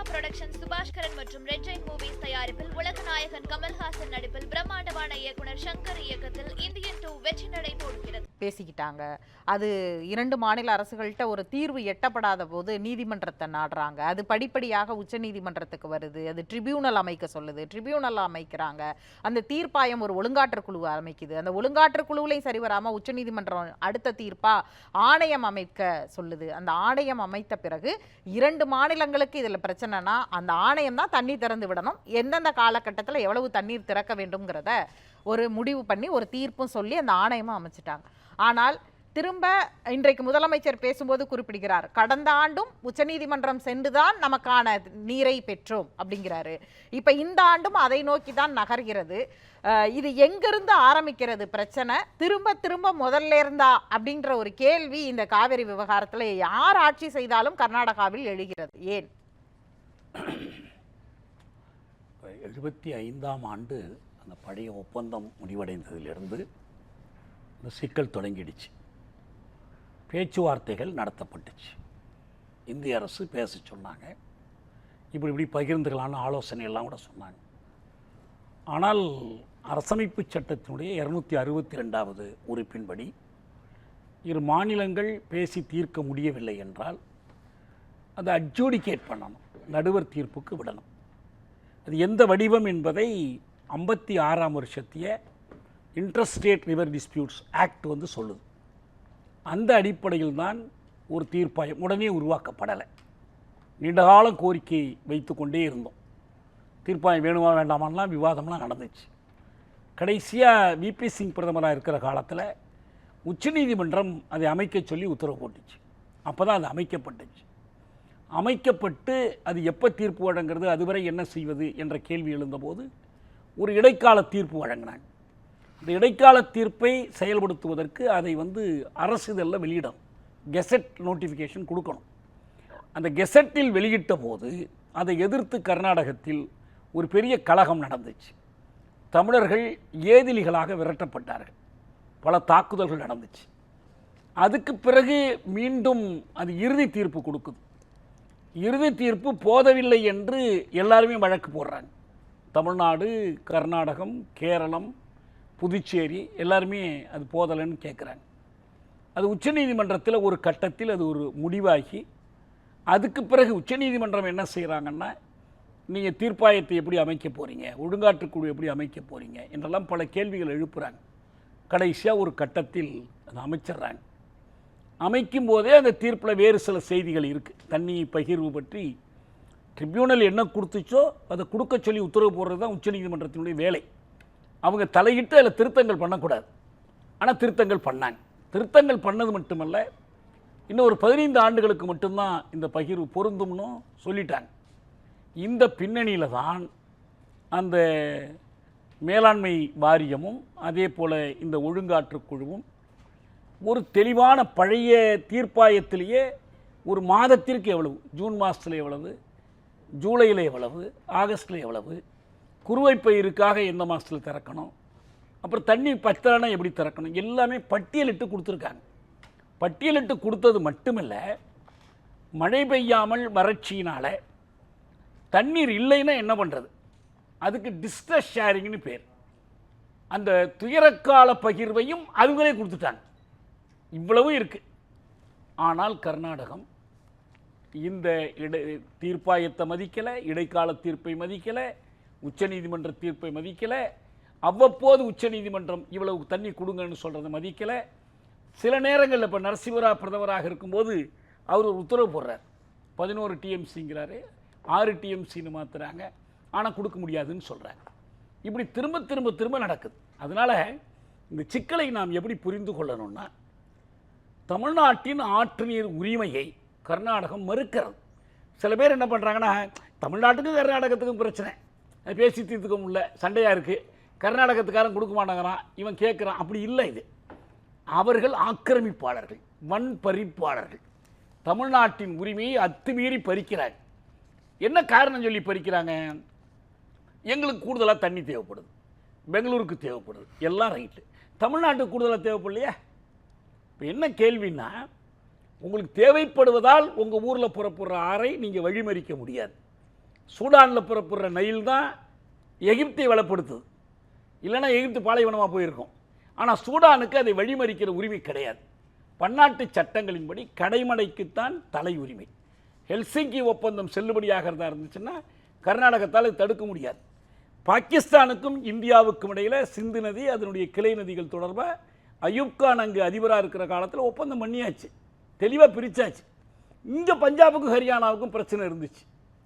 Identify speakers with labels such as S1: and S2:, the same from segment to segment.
S1: Trisha production Subaskaran மற்றும் red Jain movies தயாரிப்பில் உலகநாயகன் கமல்ஹாசன் நடிப்பில் பிரம்மாண்டமான இயக்குனர் சங்கர் இயக்கத்தில் இந்தியன் டூ வெற்றி நடை போடுகிறது
S2: பேசிக்கிட்டாங்க. அது இரண்டு மாநில அரசுகள்கிட்ட ஒரு தீர்வு எட்டப்படாத போது நீதிமன்றத்தை நாடுறாங்க. அது படிப்படியாக உச்ச நீதிமன்றத்துக்கு வருது. அது ட்ரிபியூனல் அமைக்க சொல்லுது. ட்ரிபியூனல் அமைக்கிறாங்க. அந்த தீர்ப்பாயம் ஒரு ஒழுங்காற்று குழு அமைக்குது. அந்த ஒழுங்காற்று குழுவிலையும் சரி வராம உச்ச நீதிமன்றம் அடுத்த தீர்ப்பா ஆணையம் அமைக்க சொல்லுது. அந்த ஆணையம் அமைத்த பிறகு இரண்டு மாநிலங்களுக்கு இதில் பிரச்சனைனா அந்த ஆணையம் தான் தண்ணி திறந்து விடணும். எந்தெந்த காலகட்டத்தில் எவ்வளவு தண்ணீர் திறக்க வேண்டும்ங்கிறத ஒரு முடிவு பண்ணி ஒரு தீர்ப்பும் சொல்லி அந்த ஆணையமும் அமைச்சிட்டாங்க. ஆனால் திரும்ப இன்றைக்கு முதலமைச்சர் பேசும்போது குறிப்பிடுகிறார் கடந்த ஆண்டும் உச்சநீதிமன்றம் சென்றுதான் நமக்கான நீரை பெற்றோம் அப்படிங்கிறாரு. இப்போ இந்த ஆண்டும் அதை நோக்கி தான் நகர்கிறது இது எங்கிருந்து ஆரம்பிக்கிறது பிரச்சனை? திரும்ப திரும்ப முதல்ல இருந்தா அப்படின்ற ஒரு கேள்வி இந்த காவிரி விவகாரத்தில் யார் ஆட்சி செய்தாலும் கர்நாடகாவில் எழுகிறது. ஏன்?
S3: எழுபத்தி ஐந்தாம் ஆண்டு அந்த பழைய ஒப்பந்தம் முடிவடைந்ததிலிருந்து இந்த சிக்கல் தொடங்கிடுச்சு. பேச்சுவார்த்தைகள் நடத்தப்பட்டுச்சு. இந்திய அரசு பேச சொன்னாங்க. இப்படி இப்படி பகிர்ந்துக்கலான்னு ஆலோசனை எல்லாம் கூட சொன்னாங்க. ஆனால் அரசமைப்பு சட்டத்தினுடைய இரநூத்தி அறுபத்தி ரெண்டாவது உறுப்பின்படி இரு மாநிலங்கள் பேசி தீர்க்க முடியவில்லை என்றால் அதை அட்ஜூடிகேட் பண்ணணும். நடுவர் தீர்ப்புக்கு விடணும். அது எந்த வடிவம் என்பதை ஐம்பத்தி ஆறாம் வருஷத்திய இன்ட்ரஸ்டேட் ரிவர் டிஸ்பியூட்ஸ் ஆக்ட் வந்து சொல்லுது. அந்த அடிப்படையில் தான் ஒரு தீர்ப்பாயம் உடனே உருவாக்கப்படலை. நீண்டகாலம் கோரிக்கை வைத்து கொண்டே இருந்தோம். தீர்ப்பாயம் வேணுமா வேண்டாமான்லாம் விவாதம்லாம் நடந்துச்சு. கடைசியாக விபி சிங் பிரதமராக இருக்கிற காலத்தில் உச்சநீதிமன்றம் அதை அமைக்க சொல்லி உத்தரவு போட்டுச்சு. அப்போ தான் அது அமைக்கப்பட்டுச்சு. அமைக்கப்பட்டு அது எப்போ தீர்ப்பு வழங்குறது அதுவரை என்ன செய்வது என்ற கேள்வி எழுந்தபோது ஒரு இடைக்கால தீர்ப்பு வழங்கினாங்க. இந்த இடைக்கால தீர்ப்பை செயல்படுத்துவதற்கு அதை வந்து அரசு இதெல்லாம் வெளியிடணும் கெசட் நோட்டிஃபிகேஷன் கொடுக்கணும். அந்த கெசட்டில் வெளியிட்ட போது அதை எதிர்த்து கர்நாடகத்தில் ஒரு பெரிய கலகம் நடந்துச்சு. தமிழர்கள் ஏதிலிகளாக விரட்டப்பட்டார்கள். பல தாக்குதல்கள் நடந்துச்சு. அதுக்கு பிறகு மீண்டும் அது இறுதி தீர்ப்பு கொடுக்குது. இறுதி தீர்ப்பு போதவில்லை என்று எல்லாருமே வழக்கு போடுறாங்க. தமிழ்நாடு கர்நாடகம் கேரளம் புதுச்சேரி எல்லாருமே அது போதலைன்னு கேட்குறாங்க. அது உச்சநீதிமன்றத்தில் ஒரு கட்டத்தில் அது ஒரு முடிவாகி அதுக்கு பிறகு உச்சநீதிமன்றம் என்ன செய்கிறாங்கன்னா நீங்கள் தீர்ப்பாயத்தை எப்படி அமைக்க போகிறீங்க ஒழுங்காற்றுக்குழு எப்படி அமைக்க போகிறீங்க என்றெல்லாம் பல கேள்விகள் எழுப்புகிறாங்க கடைசியாக ஒரு கட்டத்தில் அதை அமைச்சிடுறாங்க. அமைக்கும் போதே அந்த தீர்ப்பில் வேறு சில செய்திகள் இருக்குது தண்ணி பகிர்வு பற்றி ட்ரிபியூனல் என்ன கொடுத்துச்சோ அதை கொடுக்க சொல்லி உத்தரவு போடுறது தான் உச்சநீதிமன்றத்தினுடைய வேலை. அவங்க தலையிட்டு அதில் திருத்தங்கள் பண்ணக்கூடாது. ஆனால் திருத்தங்கள் பண்ணாங்க. திருத்தங்கள் பண்ணது மட்டுமல்ல இன்னும் ஒரு பதினைந்து ஆண்டுகளுக்கு மட்டும்தான் இந்த பகிர்வு பொருந்தும்னு சொல்லிட்டாங்க. இந்த பின்னணியில் தான் அந்த மேலாண்மை வாரியமும் அதே போல் இந்த ஒழுங்காற்று குழுவும் ஒரு தெளிவான பழைய தீர்ப்பாயத்திலேயே ஒரு மாதத்திற்கு எவ்வளவு ஜூன் மாதத்தில் எவ்வளவு ஜூலையில் எவ்வளவு ஆகஸ்டில் எவ்வளவு குறுவை பயிருக்காக எந்த மாதத்தில் திறக்கணும் அப்புறம் தண்ணி பத்தலைனா எப்படி திறக்கணும் எல்லாமே பட்டியலிட்டு கொடுத்துருக்காங்க. பட்டியலிட்டு கொடுத்தது மட்டுமில்ல மழை பெய்யாமல் வறட்சியினால் தண்ணீர் இல்லைன்னா என்ன பண்ணுறது அதுக்கு டிஸ்ட்ரஸ் ஷேரிங்னு பேர். அந்த துயரக்கால பகிர்வையும் அவங்களே கொடுத்துட்டாங்க. இவ்வளவும் இருக்குது ஆனால் கர்நாடகம் இந்த இடை தீர்ப்பாயத்தை மதிக்கலை இடைக்கால தீர்ப்பை மதிக்கலை உச்சநீதிமன்ற தீர்ப்பை மதிக்கலை. அவ்வப்போது உச்சநீதிமன்றம் இவ்வளவு தண்ணி கொடுங்கன்னு சொல்கிறத மதிக்கலை. சில நேரங்களில் இப்போ நரசிவரா பிரதமராக இருக்கும்போது அவர் ஒரு உத்தரவு போடுறார். பதினோரு டிஎம்சிங்கிறாரு ஆறு டிஎம்சின்னு மாற்றுறாங்க ஆனால் கொடுக்க முடியாதுன்னு சொல்கிறாங்க இப்படி திரும்ப திரும்ப திரும்ப நடக்குது. அதனால் இந்த சிக்கலை நாம் எப்படி புரிந்து கொள்ளணும்னா தமிழ்நாட்டின் ஆற்று நீர் உரிமையை கர்நாடகம் மறுக்கிறது. சில பேர் என்ன பண்ணுறாங்கன்னா தமிழ்நாட்டுக்கும் கர்நாடகத்துக்கும் பிரச்சனை. பேசி தீர்த்துக்க முடியல. சண்டையாக இருக்குது கர்நாடகத்துக்காரன் கொடுக்க மாட்டேங்கிறான். இவன் கேட்குறான் அப்படி இல்லை இது. அவர்கள் ஆக்கிரமிப்பாளர்கள் மண் பறிப்பாளர்கள் தமிழ்நாட்டின் உரிமையை அத்துமீறி பறிக்கிறாங்க என்ன காரணம் சொல்லி பறிக்கிறாங்க? எங்களுக்கு கூடுதலாக தண்ணி தேவைப்படுது. பெங்களூருக்கு தேவைப்படுது. எல்லாம் ரைட்டு தமிழ்நாட்டுக்கு கூடுதலாக தேவைப்படலையா? இப்போ என்ன கேள்வின்னா உங்களுக்கு தேவைப்படுவதால் உங்கள் ஊரில் புறப்படுற ஆறை நீங்கள் வழிமறிக்க முடியாது. சூடானில் புறப்படுற நைல் தான் எகிப்தை வளப்படுத்துது. இல்லைன்னா எகிப்து பாலைவனமாக போயிருக்கும். ஆனால் சூடானுக்கு அதை வழிமறிக்கிற உரிமை கிடையாது. பன்னாட்டு சட்டங்களின்படி கடைமடைக்குத்தான் தலை உரிமை. ஹெல்சிங்கி ஒப்பந்தம் செல்லுபடியாகிறதா இருந்துச்சுன்னா கர்நாடகத்தால் தடுக்க முடியாது. பாகிஸ்தானுக்கும் இந்தியாவுக்கும் இடையில் சிந்து நதி அதனுடைய கிளை நதிகள் தொடர்பாக அயூப்கான் அங்கு அதிபராக இருக்கிற காலத்தில் ஒப்பந்தம் பண்ணியாச்சு. தெளிவாக பிரித்தாச்சு இங்கே பஞ்சாபுக்கும் ஹரியானாவுக்கும் பிரச்சனை இருந்துச்சு.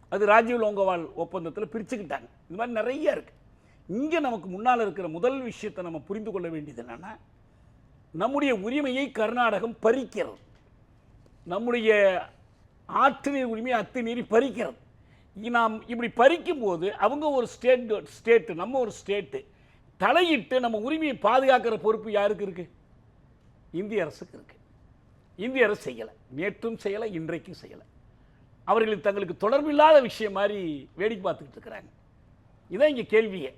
S3: அது ராஜீவ் லோங்கோவால் ஒப்பந்தத்தில் பிரிச்சுக்கிட்டாங்க. இந்த மாதிரி நிறைய இருக்குது இங்கே நமக்கு முன்னால் இருக்கிற முதல் விஷயத்தை நம்ம புரிந்து கொள்ள வேண்டியது என்னென்னா நம்முடைய உரிமையை கர்நாடகம் பறிக்கிறது. நம்முடைய ஆற்று நீர் உரிமையை அத்து நீரி பறிக்கிறது. இ- நாம் இப்படி பறிக்கும்போது அவங்க ஒரு ஸ்டேட் ஸ்டேட்டு நம்ம ஒரு ஸ்டேட்டு தலையிட்டு நம்ம உரிமையை பாதுகாக்கிற பொறுப்பு யாருக்கு இருக்குது இந்திய அரசுக்கு இருக்குது இந்திய அரசு செய்யலை நேற்றும் செய்யலை இன்றைக்கும் செய்யலை. அவர்கள் தங்களுக்கு தொடர்பில்லாத விஷயம் மாதிரி வேடிக்கை பார்த்துக்கிட்டு இருக்கிறாங்க. இதான் இங்கே கேள்வியே.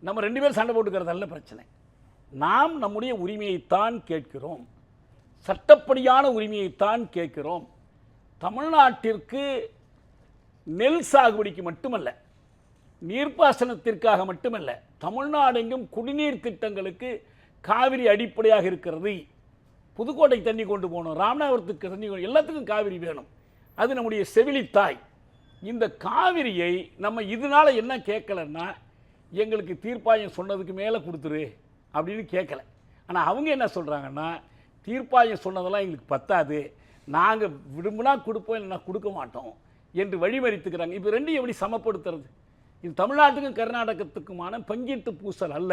S3: நம்ம ரெண்டு பேரும் சண்டை போட்டுக்கிறதல்ல பிரச்சனை. நாம் நம்முடைய உரிமையைத்தான் கேட்கிறோம். சட்டப்படியான உரிமையைத்தான் கேட்கிறோம். தமிழ்நாட்டிற்கு நெல் சாகுபடிக்கு மட்டுமல்ல நீர்ப்பாசனத்திற்காக மட்டுமல்ல தமிழ்நாடெங்கும் குடிநீர் திட்டங்களுக்கு காவிரி அடிப்படையாக இருக்கிறது. புதுக்கோட்டைக்கு தண்ணி கொண்டு போகணும் ராமநாதபுரத்துக்கு தண்ணி கொண்டு எல்லாத்துக்கும் காவிரி வேணும். அது நம்முடைய செவிலித்தாய் இந்த காவிரியை நம்ம இதனால என்ன கேட்கலன்னா எங்களுக்கு தீர்ப்பாயம் சொன்னதுக்கு மேலே கொடுத்துரு அப்படின்னு கேட்கல. ஆனால் அவங்க என்ன சொல்கிறாங்கன்னா தீர்ப்பாயம் சொன்னதெல்லாம் எங்களுக்கு பத்தாது. நாங்கள் விரும்பினா கொடுப்போம் இல்லைனா கொடுக்க மாட்டோம் என்று வழிமறித்துக்கிறாங்க. இப்போ ரெண்டையும் எப்படி சமப்படுத்துறது? இது தமிழ்நாட்டுக்கும் கர்நாடகத்துக்குமான பங்கீட்டு பூசல் அல்ல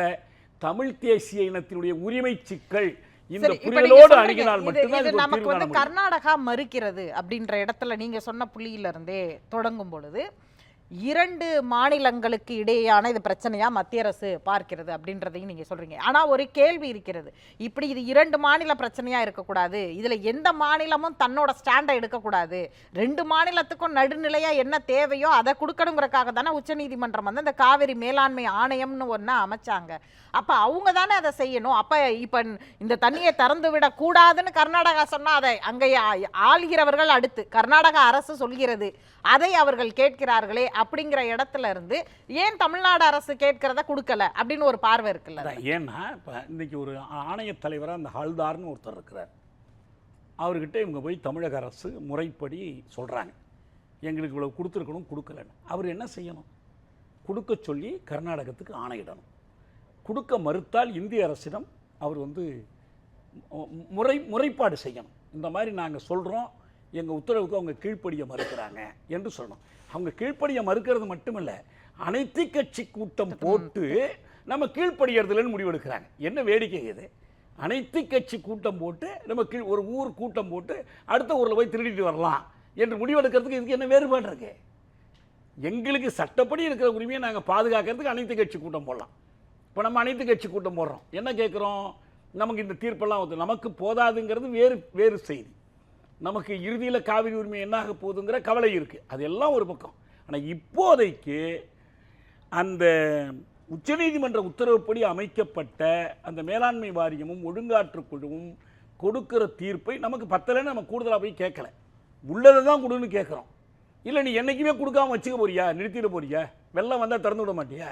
S3: தமிழ் தேசிய இனத்தினுடைய உரிமை சிக்கல் இந்த புரிதலோடு அணுகினால் மட்டும்தான்
S2: இது நமக்கு வந்து. கர்நாடகா மறுக்கிறது அப்படின்ற இடத்துல நீங்க சொன்ன புள்ளியில இருந்தே தொடங்கும் பொழுது இரண்டு மாநிலங்களுக்கு இடையேயான இது பிரச்சனையாக மத்திய அரசு பார்க்கிறது அப்படின்றதையும் நீங்கள் சொல்கிறீங்க ஆனால் ஒரு கேள்வி இருக்கிறது. இப்படி இது இரண்டு மாநில பிரச்சனையாக இருக்கக்கூடாது. இதில் எந்த மாநிலமும் தன்னோட ஸ்டாண்டை எடுக்கக்கூடாது. ரெண்டு மாநிலத்துக்கும் நடுநிலையாக என்ன தேவையோ அதை கொடுக்கணுங்கிறக்காக தானே உச்சநீதிமன்றம் வந்து இந்த காவிரி மேலாண்மை ஆணையம்னு ஒன்று அமைச்சாங்க. அப்போ அவங்க தானே அதை செய்யணும். அப்போ இப்போ இந்த தண்ணியை திறந்து விடக்கூடாதுன்னு கர்நாடகா சொன்னால் அதை அங்கே ஆ- ஆள்கிறவர்கள் அடுத்து கர்நாடக அரசு சொல்கிறது. அதை அவர்கள் கேட்கிறார்களே அப்படிங்கிற இடத்துல இருந்து ஏன் தமிழ்நாடு அரசு கேட்கிறத கொடுக்கல அப்படின்னு ஒரு பார்வை இருக்குல்ல
S3: ஏன்னா இப்போ இன்னைக்கு ஒரு ஆணையத் தலைவராக அந்த ஹல்தார்னு ஒருத்தர் இருக்கிறார். அவர்கிட்ட இவங்க போய் தமிழக அரசு முறைப்படி சொல்கிறாங்க எங்களுக்கு இவ்வளோ கொடுத்துருக்கணும் கொடுக்கலன்னு. அவர் என்ன செய்யணும்? கொடுக்க சொல்லி கர்நாடகத்துக்கு ஆணையிடணும். கொடுக்க மறுத்தால் இந்திய அரசிடம் அவர் வந்து முறை முறைப்பாடு செய்யணும். இந்த மாதிரி நாங்கள் சொல்கிறோம் எங்கள் உத்தரவுக்கு அவங்க கீழ்ப்படிய மறுக்கிறாங்க என்று சொல்லணும். அவங்க கீழ்ப்படிய மறுக்கிறது மட்டுமல்ல அனைத்து கட்சி கூட்டம் போட்டு நம்ம கீழ்ப்படியறதுலன்னு முடிவெடுக்கிறாங்க. என்ன வேடிக்கை இது? அனைத்து கட்சி கூட்டம் போட்டு நம்ம கீழ் ஒரு ஊர் கூட்டம் போட்டு அடுத்த ஊரில் போய் திருடிட்டு வரலாம் என்று முடிவெடுக்கிறதுக்கு இதுக்கு என்ன வேறுபாடு இருக்கு? எங்களுக்கு சட்டப்படி இருக்கிற உரிமையை நாங்கள் பாதுகாக்கிறதுக்கு அனைத்து கட்சி கூட்டம் போடலாம். இப்போ நம்ம அனைத்து கட்சி கூட்டம் போடுறோம். என்ன கேட்குறோம் நமக்கு இந்த தீர்ப்பெல்லாம் வந்து நமக்கு போதாதுங்கிறது வேறு வேறு செய்தி. நமக்கு இறுதியில் காவிரி உரிமை என்னாக போகுதுங்கிற கவலை இருக்குது அதெல்லாம் ஒரு பக்கம். ஆனால் இப்போதைக்கு அந்த உச்சநீதிமன்ற உத்தரவுப்படி அமைக்கப்பட்ட அந்த மேலாண்மை வாரியமும் ஒழுங்காற்று குழுவும் கொடுக்கிற தீர்ப்பை நமக்கு பத்தலைன்னு நம்ம கூடுதலாக போய் கேட்கல உள்ளதை தான் கொடுன்னு கேட்குறோம் இல்லை நீ என்றைக்குமே கொடுக்காம வச்சுக்க போறியா? நிறுத்திட போறியா? வெள்ளம் வந்தால் திறந்து விட மாட்டியா?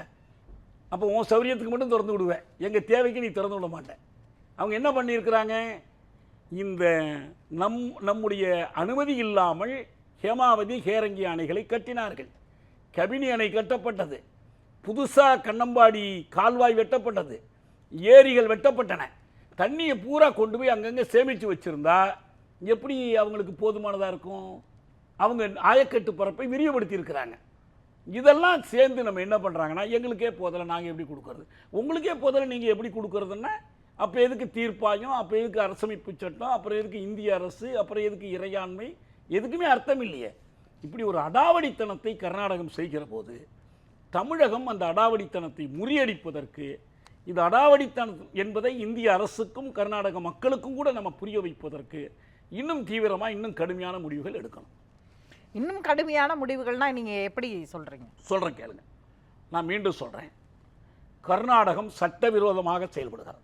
S3: அப்போ உன் சௌரியத்துக்கு மட்டும் திறந்து விடுவேன். எங்கள் தேவைக்கு நீ திறந்து விட மாட்டேன் அவங்க என்ன பண்ணியிருக்கிறாங்க? இந்த நம் நம்முடைய அனுமதி இல்லாமல் ஹேமாவதி ஹேரங்கி அணைகளை கட்டினார்கள். கபினி அணை கட்டப்பட்டது. புதுசாக கண்ணம்பாடி கால்வாய் வெட்டப்பட்டது. ஏரிகள் வெட்டப்பட்டன. தண்ணியை பூரா கொண்டு போய் அங்கங்கே சேமித்து வச்சுருந்தா எப்படி அவங்களுக்கு போதுமானதாக இருக்கும்? அவங்க ஆயக்கட்டு பரப்பை விரிவுபடுத்தியிருக்கிறாங்க. இதெல்லாம் சேர்ந்து நம்ம என்ன பண்ணுறாங்கன்னா எங்களுக்கே போதலை நாங்கள் எப்படி கொடுக்குறது? உங்களுக்கே போதலை நீங்கள் எப்படி கொடுக்குறதுன்னா அப்போ எதுக்கு தீர்ப்பாயம்? அப்போ எதுக்கு அரசமைப்பு சட்டம்? அப்புறம் எதுக்கு இந்திய அரசு? அப்புறம் எதுக்கு இறையாண்மை? எதுக்குமே அர்த்தம் இல்லையே. இப்படி ஒரு அடாவடித்தனத்தை கர்நாடகம் செய்கிற போது தமிழகம் அந்த அடாவடித்தனத்தை முறியடிப்பதற்கு இது அடாவடித்தனம் என்பதை இந்திய அரசுக்கும் கர்நாடக மக்களுக்கும் கூட நம்ம புரிய வைப்பதற்கு இன்னும் தீவிரமாக இன்னும் கடுமையான முடிவுகள் எடுக்கணும்.
S2: இன்னும் கடுமையான முடிவுகள்னா நீங்க எப்படி சொல்றீங்க?
S3: சொல்கிறேன் கேளுங்க. நான் மீண்டும் சொல்கிறேன் கர்நாடகம் சட்டவிரோதமாக செயல்படுகிறது.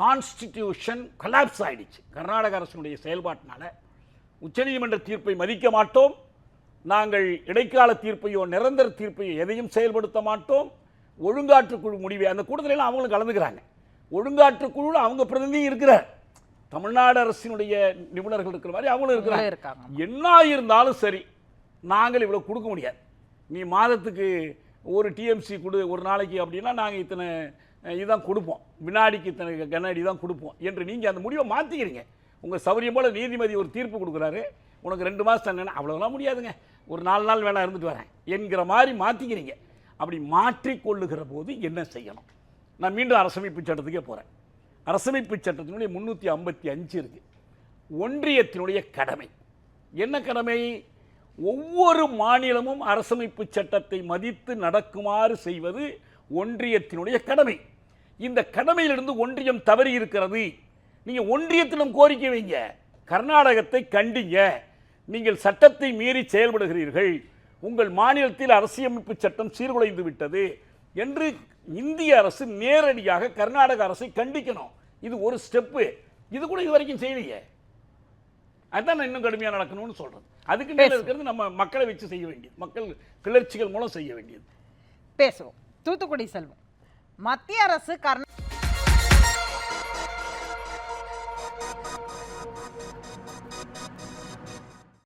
S3: கான்ஸ்டிடியூஷன் கொலாப்ஸ் ஆயிடுச்சு. கர்நாடக அரசினுடைய செயல்பாட்டினால உச்சநீதிமன்ற தீர்ப்பை மதிக்க மாட்டோம். நாங்கள் இடைக்கால தீர்ப்பையோ நிரந்தர தீர்ப்பையோ எதையும் செயல்படுத்த மாட்டோம். ஒழுங்காற்றுக்குழு முடிவை அந்த கூட்டத்துல எல்லாம் அவங்களும் கலந்துக்கிறாங்க. ஒழுங்காற்றுக்குழுவில் அவங்க பிரதிநிதியும் இருக்கிறார். தமிழ்நாடு அரசினுடைய நிபுணர்கள் இருக்கிற மாதிரி அவங்களும் இருக்கிறாங்க. என்ன இருந்தாலும் சரி நாங்கள் இவ்வளோ கொடுக்க முடியாது. நீ மாதத்துக்கு ஒரு டிஎம்சி கொடு ஒரு நாளைக்கு அப்படின்னா நாங்கள் இத்தனை இதுதான் கொடுப்போம். வினாடிக்கு இத்தனை கண்ணாடி தான் கொடுப்போம் என்று நீங்கள் அந்த முடிவை மாற்றிக்கிறீங்க உங்கள் சௌரியம் போல் நீதிபதி ஒரு தீர்ப்பு கொடுக்குறாரு. உனக்கு ரெண்டு மாதம் என்ன அவ்வளோலாம் முடியாதுங்க. ஒரு நாலு நாள் வேணா இருந்துட்டு வரேன் என்கிற மாதிரி மாற்றிக்கிறீங்க அப்படி மாற்றிக்கொள்ளுகிற போது என்ன செய்யணும்? நான் மீண்டும் அரசமைப்பு சட்டத்துக்கே போகிறேன் அரசமைப்பு சட்டத்தினுடைய முந்நூற்றி ஐம்பத்தி அஞ்சு இருக்குது ஒன்றியத்தினுடைய கடமை. என்ன கடமை? ஒவ்வொரு மாநிலமும் அரசமைப்பு சட்டத்தை மதித்து நடக்குமாறு செய்வது ஒன்றியத்தினுடைய கடமை. இந்த கடமையிலிருந்து ஒன்றியம் தவறி இருக்கிறது. நீங்க ஒன்றியத்திலும் கோரிக்கை வைங்க. கர்நாடகத்தை கண்டிங்க. நீங்கள் சட்டத்தை மீறி செயல்படுகிறீர்கள். உங்கள் மாநிலத்தில் அரசியலமைப்பு சட்டம் சீர்குலைந்து விட்டது என்று இந்திய அரசு நேரடியாக கர்நாடக அரசை கண்டிக்கணும். இது ஒரு ஸ்டெப்பு. இது கூட இது வரைக்கும் செய்யலையே. அதான் நான் இன்னும் கடுமையாக நடக்கணும்னு சொல்றது அதுக்கு மேல இருக்கிறது நம்ம மக்களை வச்சு செய்ய வேண்டியது. மக்கள் கிளர்ச்சிகள் மூலம் செய்ய வேண்டியது.
S2: பேசுவோம். தூத்துக்குடி செல்வம். மத்திய அரசு கர்நா